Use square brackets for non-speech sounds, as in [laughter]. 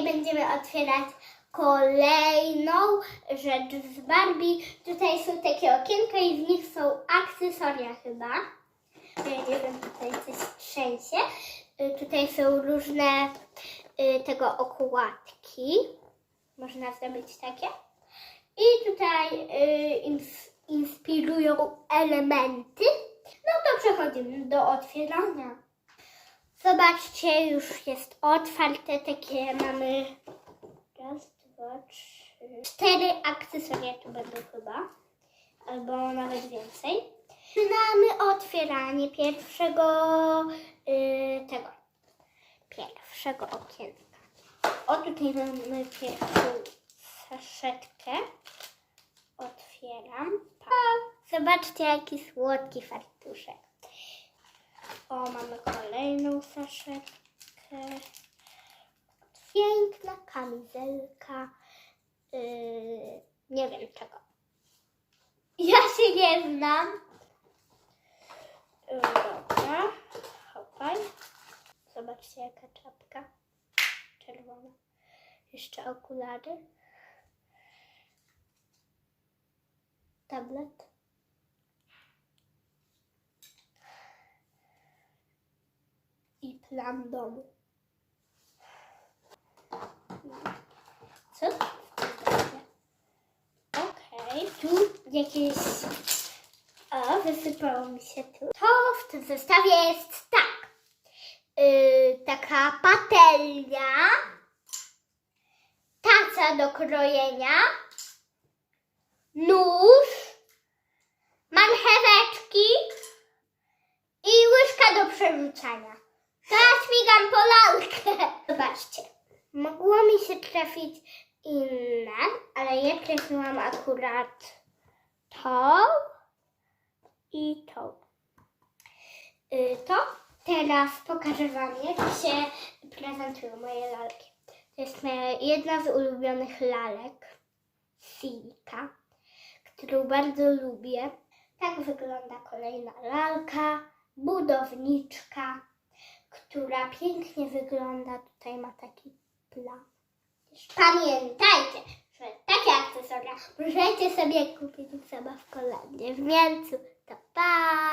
dzisiaj będziemy otwierać kolejną rzecz z Barbie. Tutaj są takie okienka i w nich są akcesoria chyba. Wiem, tutaj coś trzęsie. Y, Tutaj są różne y, tego okładki. Można zrobić takie. I tutaj y, ins- inspirują elementy. No to przechodzimy do otwierania. Zobaczcie, już jest otwarte. Takie mamy raz, dwa, trzy, cztery akcesoria tu będą chyba. Albo nawet więcej. Zaczynamy otwieranie pierwszego y, tego. Pierwszego okienka. O, tutaj mamy pierwszą saszetkę. Otwieram. Pa. Zobaczcie, jaki słodki fartuszek. O, mamy kolejną saszetkę. Piękna kamizelka. Yy, nie wiem czego. Ja się nie znam. Yy, Dobra. Hopaj. Zobaczcie, jaka czapka. Czerwona. Jeszcze okulary. Tablet. I plan domu. Co? Okej, tu jakieś... O, wysypało mi się tu. To w tym zestawie jest tak. Yy, taka patelnia, taca do krojenia, nóż, marcheweczki i łyżka do przerzucania. Teraz migam po lalkę. [laughs] Zobaczcie. Mogło mi się trafić inne, ale ja trafiłam akurat tą i tą. Y, To teraz pokażę Wam, jak się prezentują moje lalki. To jest moja jedna z ulubionych lalek, Silka, którą bardzo lubię. Tak wygląda kolejna lalka, budowniczka, która pięknie wygląda. Tutaj ma taki plan. Pamiętajcie, że takie akcesoria możecie sobie kupić w zabawkolandzie w Mielcu. To pa!